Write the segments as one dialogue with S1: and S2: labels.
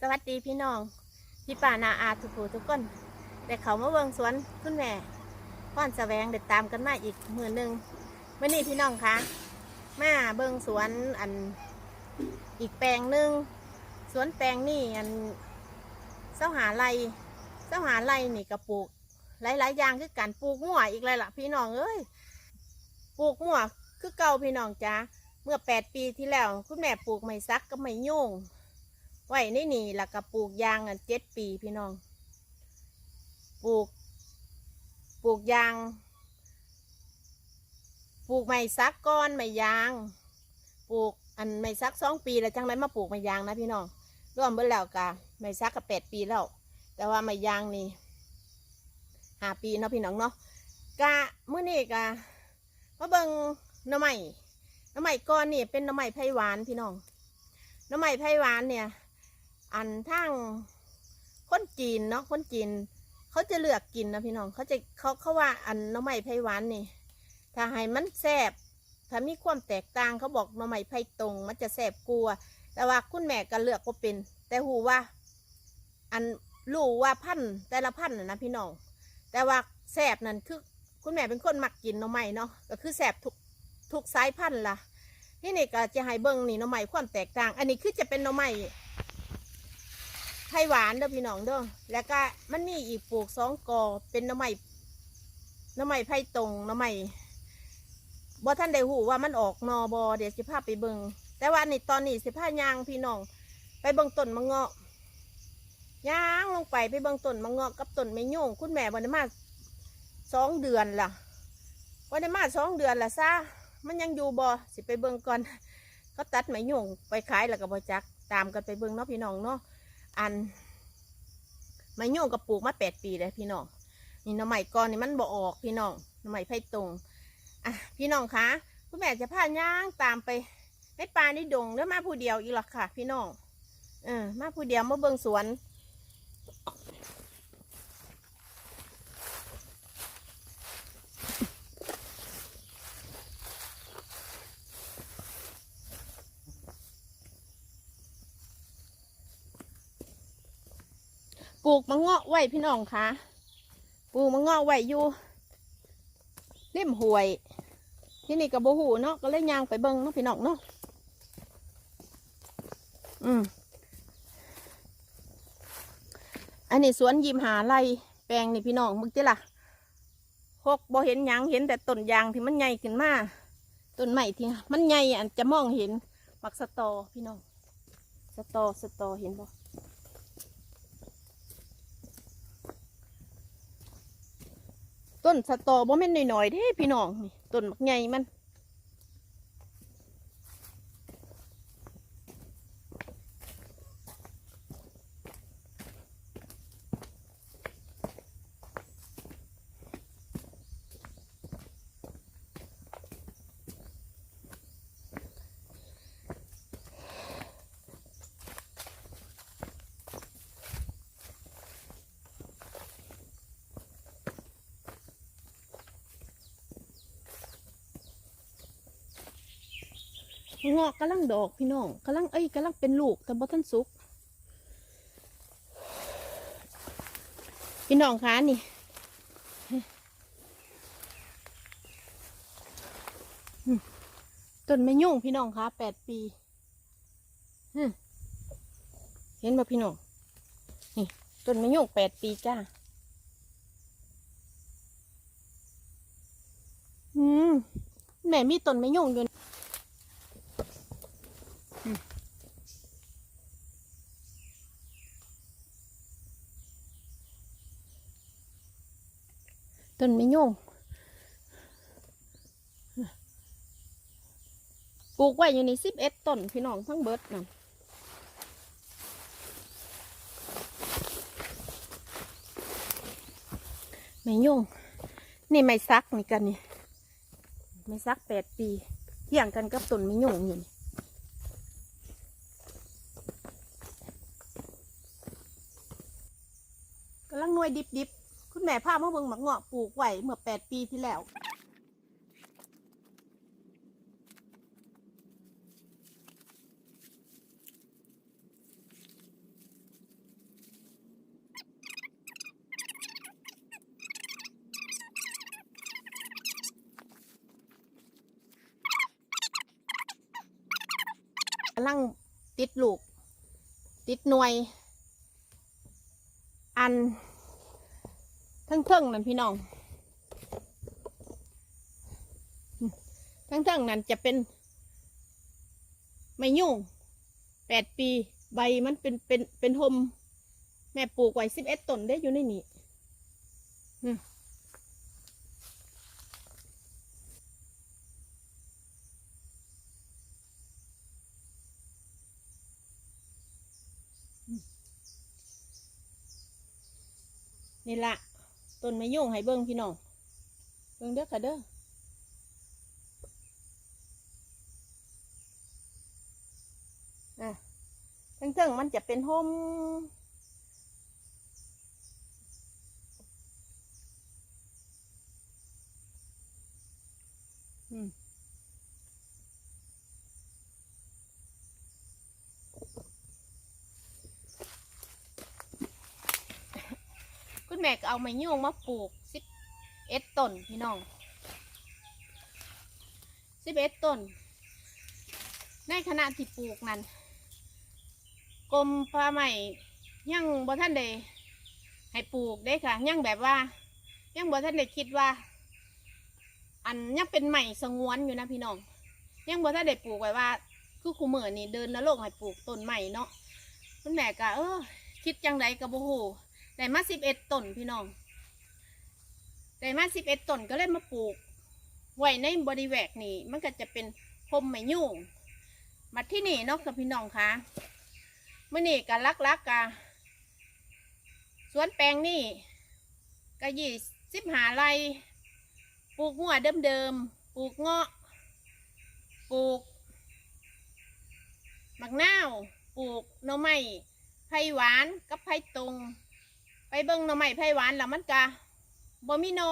S1: สวัสดีพี่น้อง พี่ป่านาอาทุกผู้ทุกคนแต่เขามาเบิงสวนคุณแม่พ่อนแสวงเด็ดตามกันมาอีกมือหนึ่งวันนี้พี่น้องคะมาเบิงสวนอันอีกแปลงหนึ่งสวนแปลงนี่อันเสาหาไรเสาหาไรนี่กระปลูก หลายๆอย่างคือการปลูกมั่วอีกเลยล่ะ พี่น้องเอ้ยปลูกมั่วคือเก่าพี่น้องจ้าเมื่อแปดปีที่แล้ว คุณแม่ปลูกไม้ซักก็ไม่โยง ไว้ในนี่แล้วก็ปลูกยางอะเจ็ดปีพี่น้อง ปลูก ปลูกยาง ปลูกไม้ซักก้อนไม้ยาง ปลูกอันไม้ซักสองปีแล้วจังไรมาปลูกไม้ยางนะพี่น้อง ร่วมเบิดแล้วกะไม้ซักก็แปดปีแล้ว แต่ว่าไม้ยางนี่ห้าปีเนาะพี่น้องเนาะ กะเมื่อนี่กะมาเบิงหน้ำใหม่น้ำใหม่ก้อนนี่เป็นหน้ำใหม่ไผ่หวานพี่น้องหน้ำใหม่ไผ่หวานเนี่ย อันทั้งคนจีนเนาะคนจีน เขาจะเลือกกินนะพี่น้องเขาจะเขาเขาว่าอันหน้ำใหม่ไผ่หวานนี่ ถ้าให้มันแซ่บถ้ามีความแตกต่างเขาบอกหน้ำใหม่ไผ่ตรง มันจะแซ่บกลัว แต่ว่าคุณแม่ก็เลือกก็เป็น แต่หูว่า อันรู้ว่าพันต์แต่ละพันต์นะนะพี่น้อง แต่ว่าแซ่บนั่นคือ คุณแม่เป็นคนมักกินหน้ำใหม่เนาะก็คือแซ่บทุกทุกสายพันธุ์ล่ะที่นี่ก็จะให้เบิ้งนี่หน้ำใหม่ความแตกต่าง อันนี้คือจะเป็นหน้ำใหม่ ไผ่หวานเด้อพี่น้องเด้อแล้วก็มันมีอีกปลูกสองกอเป็นหน้ำไม้หน้ำไม้ไผ่ตรงหน้ำไม้บ่ท่านได้หูว่ามันออกนอบอเดี๋ยวสิพาไปเบิงแต่ว่านี่ตอนนี้สิพายางพี่น้อง ไปเบิงต้นมะเงาะยางลงไปไปเบิงต้นมะเงาะกับต้นไม้โยงคุณแม่วันนี้มาสองเดือนล่ะวันนี้มาสองเดือนละซะมันยังอยู่บอสิไปเบิงก่อนเขาตัดไม้โยงไปขายแล้วก็บอจักตามกันไปเบิงเนาะพี่น้องเนาะ อันไม้โยงกับปลูกมาแปดปีเลยพี่น้องนี่หน้ำใหม่ก่อนนี่มันบ่ออกพี่น้องหน้ำใหม่ไผ่ตรงอะพี่น้องคะคุณแม่จะพาย่างตามไปในป่าในดงแล้วมาผู้เดียวอีกหรอกค่ะ พี่น้องเออมาผู้เดียวมาเบิ่งสวน ปลูกมะเงาะไว้พี่น้องคะปลูกมะเงาะไว้อยู่ริมห้วย ที่นี่กับโบหูเนาะก็เลยยางไปเบิ้งเนาะพี่น้องเนาะอืมอันนี้สวนยิมหาไรแปลงนี่พี่น้องมึงจิล่ะหกบ่เห็นยังเห็นแต่ต้นยางที่มันใหญ่ขึ้นมาต้นใหม่ที่มันใหญ่อันจะมองเห็นมักสตอพี่น้อง สตอสตอเห็นบ่ ต้นสตอบ่แม่นหน่อยๆเด้พี่น้องนี่ต้นบักใหญ่มัน งอกกำลังดอกพี่น้องกำลังเอ้ยกำลังเป็นลูกแต่บ่ทันสุก พี่น้องคะนี่ต้นไม่ยุ่งพี่น้องคะแปดปีเห็นบ่พี่น้องนี่ต้นไม่ยุ่งแปดปีจ้าอืมแม่มีต้นไม่ยุ่งอยู่ ต้นมะยงปลูกไว้อยู่ในสิบเอ็ดต้นพี่น้องทั้งเบิดนะมะยงนี่ไม่ซักนี่กันนี่ไม่ซักแปดปีเที่ยงกันกับต้นมะยงอยู่นี่กำลังนวยดิบๆ แม่พามาเบิ่งหมักเงาะปลูกไว้เมื่อแปดปีที่แล้ว กำลังติดลูก ติดหน่วย อัน เทั้งนั่นพี่น้องเทั้งนั่นจะเป็น ไม่ยุ่งแปดปี ใบมันเป็นเป็นเป็นหมแม่ปลูกไว้สิบเอ็ดต้นได้อยู่ในนี้นี่ละ ต้นไม้ยุ่งให้เบิ้งพี่น้อง เบิ้งเด้อค่ะเด้อนะทั้งเทิงๆมันจะเป็นโฮมอืมคุณแม่ก็เอาไม้ยุ่งมาปลูกสิบเอ็ดต้นพี่น้องสิบเอ็ดต้น ในขณะที่ปลูกนั้นกรมป่าไม้ยังบ่ท่านได้ให้ปลูกได้ค่ะ ยังแบบว่า ยังบ่ท่านได้คิดว่า อันยังเป็นใหม่สงวนอยู่นะพี่น้อง ยังบ่ท่านได้ปลูกไว้ว่าคือคูเมื่อนี่เดินนรกให้ปลูกต้นใหม่เนาะคุณแม่ก็เออคิดจังไดกับบ่ฮู้ ได้มาสิบเอ็ดต้นพี่น้องได้มาสิบเอ็ดต้นก็เลยมาปลูก ไว้ในบริเวณนี่มันก็จะเป็นพรมไม้ยุ่ง มาที่นี่เนาะกับพี่น้องคะมื่อนี่กะลักลักๆกะสวนแปลงนี่กะยี่สิบหาไรปลูกหัวเดิมๆปลูกเงาะ ปลูกมักนาว ปลูกหน่อไม้ไผ่หวานกับไผ่ตรง เบิ่งหน่อไม้ไผ่หวานแล้วมันกะบ่มีนอ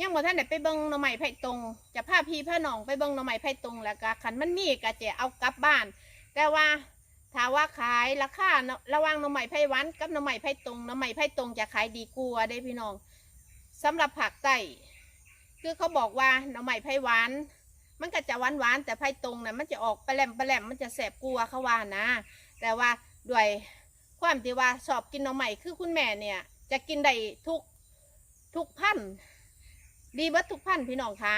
S1: ยังบ่ท่านได้ไปเบิ่งหน่อไม้ไผ่ตรง จะพาพี่พาน้องไปเบิ่งหน่อไม้ไผ่ตรงแล้วก็คันมันมีก็จะเอากลับบ้าน แต่ว่าถ้าว่าขายราคาเนาระหว่างหน่อไม้ไผ่หวานกับหน่อไม้ไผ่ตรงหน่อไม้ไผ่ตรงจะขายดีกว่าได้พี่น้องสำหรับผักไต้คือเขาบอกว่าหน่อไม้ไผ่หวานมันก็จะหวานหวานแต่ไผ่ตรงน่ะมันจะออกปแหลมปแหลมมันจะแสบกลัวเขาว่านะ แต่ว่าด้วย ความที่ว่าชอบกินหน่อไม้คือคุณแม่เนี่ย จะกินได้ทุกทุกพันธุ์ดีเบิดทุกพันธุ์พี่น้องคะ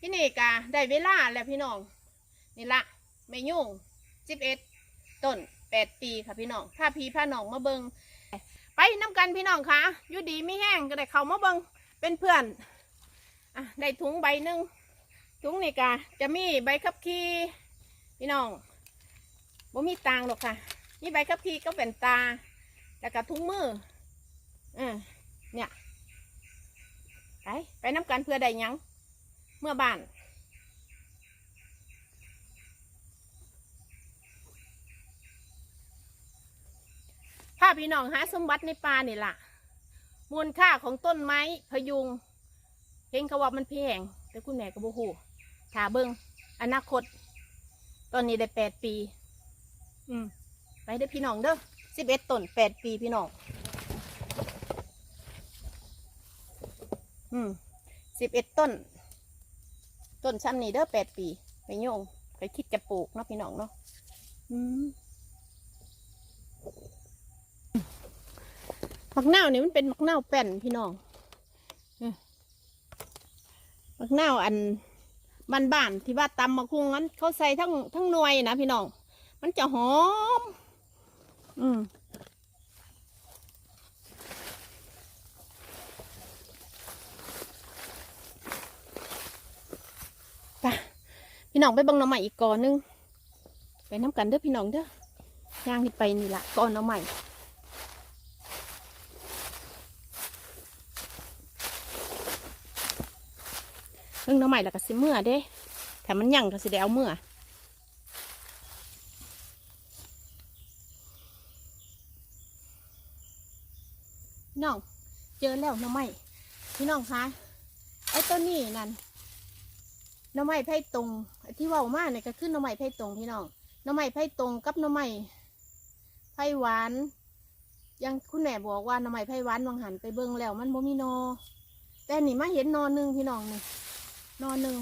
S1: พี่นี่กาได้เวลาแล้วพี่น้องนี่ละไม่ยุ่งสิบเอ็ดต้นแปดปีค่ะพี่น้องถ้าพี่พาน้องมาเบิงไปน้ำกันพี่น้องคะอยู่ดีไม่แห้งก็ได้เขามาเบิงเป็นเพื่อนอะได้ถุงใบหนึ่งถุงนี่กาจะมีใบขับขี่พี่น้องบ่มีตังหรอกค่ะ นี่ใบขับขี่ก็เป็นตา แล้วก็ถุงมืออ่าเนี่ย ไป ไปน้ำกันเพื่อใดยัง เมื่อบ้านพาพี่น้องหาสมบัติในป่านี่ล่ะ มูลค่าของต้นไม้พยุงเห็นเขาว่ามันแพงแต่คุณแม่ก็บ่ฮู้ถาเบิงอนาคต ตอนนี้ได้แปดปี อืม ไปเด้อพี่น้องเด้อสิบเอ็ดต้นแปดปีพี่น้องอืมสิบเอ็ดต้น ต้นซ้ำนี่เด้อแปดปี ไปโยงไปคิดจะปลูกเนาะพี่น้องเนาะอืมมักนาวนี่มันเป็นมักนาวแป้นพี่น้องมักนาวอันบ้านๆที่ว่าตำมะคุงนั้นเขาใส่ทั้งทั้งหน่วยนะพี่น้อง มันจะหอม อืมไปพี่น้องไปบังหน้ำใหม่อีกก่อนหนึง ไปน้ำกันเด้อพี่น้องเด้อย่างที่ไปนี่ละก่อนหน้ำใหม่เรื่องหน้ำใหม่แล้วก็สิเมื่อเด้แต่มันยั่งก็สิได้เอาเมื่อ น้อง เจอแล้วน้ำใหม่พี่น้องคะไอ้ต้นนี้นั่นน่อไม้ไผ่ตรงที่ว่ามากเนี่ยก็คือหน่อไม้ไผ่ตรงพี่น้องน่อไม้ไผ่ตรงกับน่อไม้ไผ่หวานยังคุณแม่บอกว่าน่อไม้ไผ่หวานวางหันไปเบิ่งแล้ว มันบ่มีนอ แต่นี่มาเห็นนอนหนึ่งพี่น้องนี่นอนหนึ่ง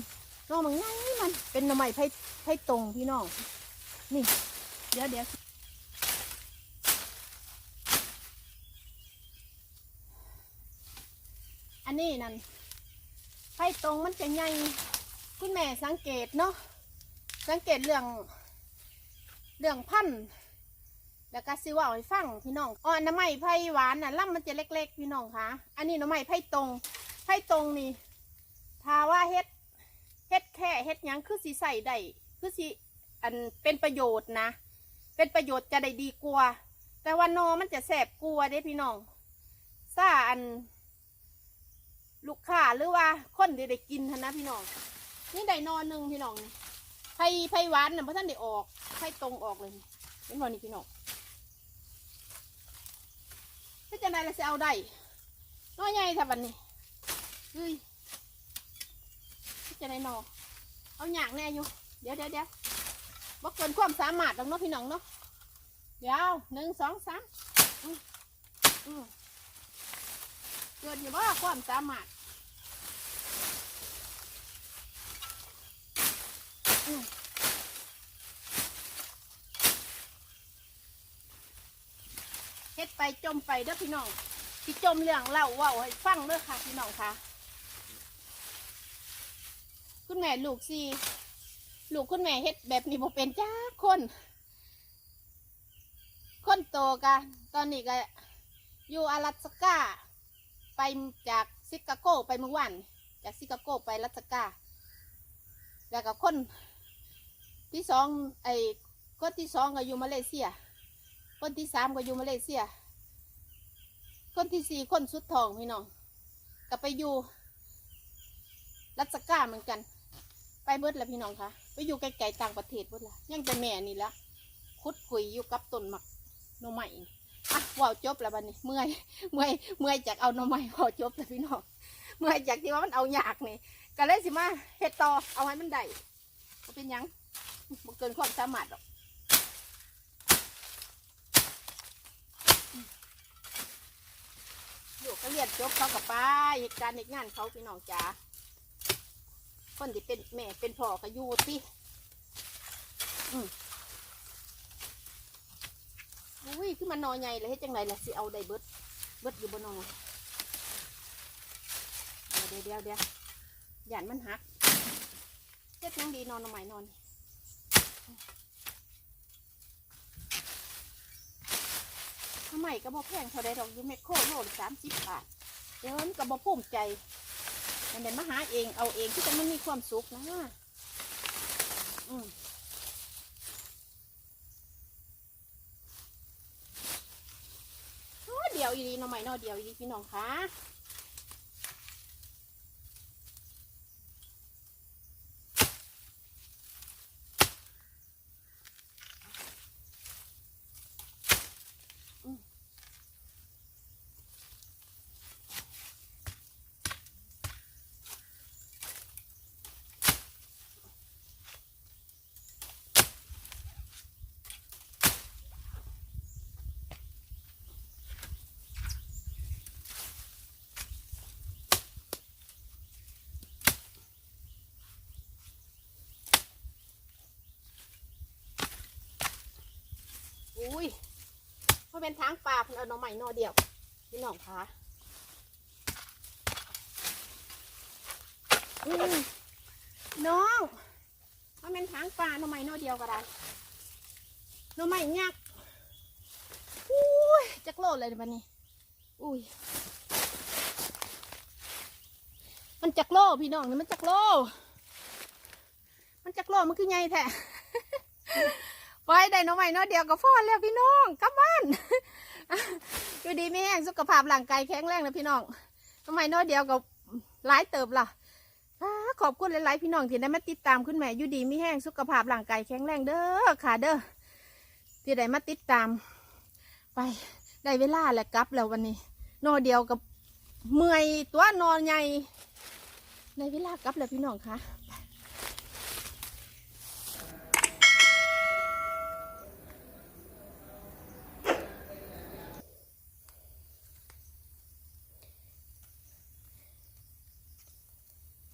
S1: นอมันง่ายมันเป็นน่อไม้ไผ่ไผ่ตรงพี่น้องนี่เดี๋ยวเดี๋ยว อันนี้นั่นไผ่ตรงมันจะใหญ่คุณแม่สังเกตเนาะสังเกตเรื่องเรื่องพันธุ์แล้วก็ซิว่าให้ฟังพี่น้องอ่อนน้ำไม้ไผ่หวานน่ะล่ำมันจะเล็ก ๆ พี่น้องคะอันนี้น้ำไม้ไผ่ตรงไผ่ตรงนี่ถ้าว่าเฮ็ดเฮ็ดแค่เฮ็ดยังคือสีใส่ได้คือสีอันเป็นประโยชน์นะ เป็นประโยชน์จะได้ดีกว่า แต่ว่านอมันจะแสบกลัวเด้พี่น้องซ่าอัน ลูกค้าหรือว่าคนที่ได้กินหั้นนะพี่น้อง นี่ได้นอนหนึ่งพี่น้องไผ่ไผ่หวานน่ะเพราะท่านได้ออกไผ่ตรงออกเลยเป็นวันนี้พี่น้องถ้าจะได้เราจะเอาได้น้อยใหญ่ถ้าวันนี้เฮ้ยถ้าจะได้นอเอาหยากแน่อยู่ เดี๋ยวเดี๋ยวเดี๋ยวบ่เกินความสามารถหรอกเนาะพี่น้องเนาะเดี๋ยวหนึ่งสองสามอืมอืม เกินอยู่ว่าความสามารถเฮ็ดไปจมไปเด้อพี่น้องพี่จมเรื่องเล่าว่าให้ฟังเด้อค่ะพี่น้องค่ะ คุณแม่ลูกสี่ลูกคุณแม่เฮ็ดแบบนี้บ่เป็นจ้าคน คนโตกันตอนนี้ก็อยู่阿拉斯加 ไปจากซิกาโกไปเมื่อวานจากซิกาโกไปลาสกาแล้วก็คนที่สองไอ้คนที่สองก็อยู่มาเลเซีย คนที่สามก็อยู่มาเลเซีย คนที่สี่คนสุดทองพี่น้องก็ไปอยู่รัสกาเหมือนกัน ไปเบิดแล้วพี่น้องคะไปอยู่ไกลๆต่างประเทศเบิดละยังแต่แม่นี่ละคุดคุยอยู่กับต้นหมักหน่อไม่ อะว่าวจบแล้วบัดนี้ เมื่อย เมื่อย เมื่อยจากเอาหน่อไม้ว่าจบแล้วพี่น้อง เมื่อยจากที่ว่ามันเอายากนี่ก็เลยสิมาเฮ็ดต่อเอาให้มันได้บ่เป็นยังบ่เกินความสามารถหรอกอยู่ก็เรียนจบเขากับป้าเหตุการณ์เหตุงานเขาพี่น้องจ๋าคนที่เป็นแม่เป็นพ่อก็อยู่สิอืม อุ้ยขึ้นมานอใหญ่เลยเฮ็ดจังไรล่ะสิเอาได้เบิดเบิดอยู่บนนอเดี๋ยวเดี๋ยวเดี๋ยวหยานมันหักเฮ็ดยังดีนอนเอาใหม่นอนทำไมก็บอกแพงเท่าใดดอกอยูเมคโครโลละสามสิบบาทเดี๋ยวมันก็บอกภูมิใจมันเดินมาหาเองเอาเองที่จะมันมีความสุขนะอืมโอ้เดียวอีดีหน่องใหม่นอเดียวอีดีพี่น้องคะ เป็นทางป่าเพิ่นเอาหน้องใหม่นอเดียวพี่น้องคะอืมน้องมันเป็นทางป่าหน้องใหม่นอเดียวก็ได้หน้องใหม่ยักษ์อุ้ยจักโลดเลยบัดนี้อุ้ยมันจักโลพี่น้องนี่มันจักโลมันจักโลมันคือไงแท้ ไปได้น้องใหม่นอเดียวก็ฟอแล้วพี่น้องกลับบ้านอยู่ดีไม่แห้งสุขภาพร่างกายแข็งแรงนะพี่น้องหน้องใหม่นอเดียวก็หลายเติบล่ะขอบคุณหลายๆพี่น้องที่ได้มาติดตามคุณแม่อยู่ดีไม่แห้งสุขภาพร่างกายแข็งแรงเด้อค่ะเด้อที่ได้มาติดตาม ไปได้เวลาแล้วกลับแล้ววันนี้นอเดียวกับเมื่อยตัวนอนใหญ่ในเวลากลับแล้วพี่น้องคะ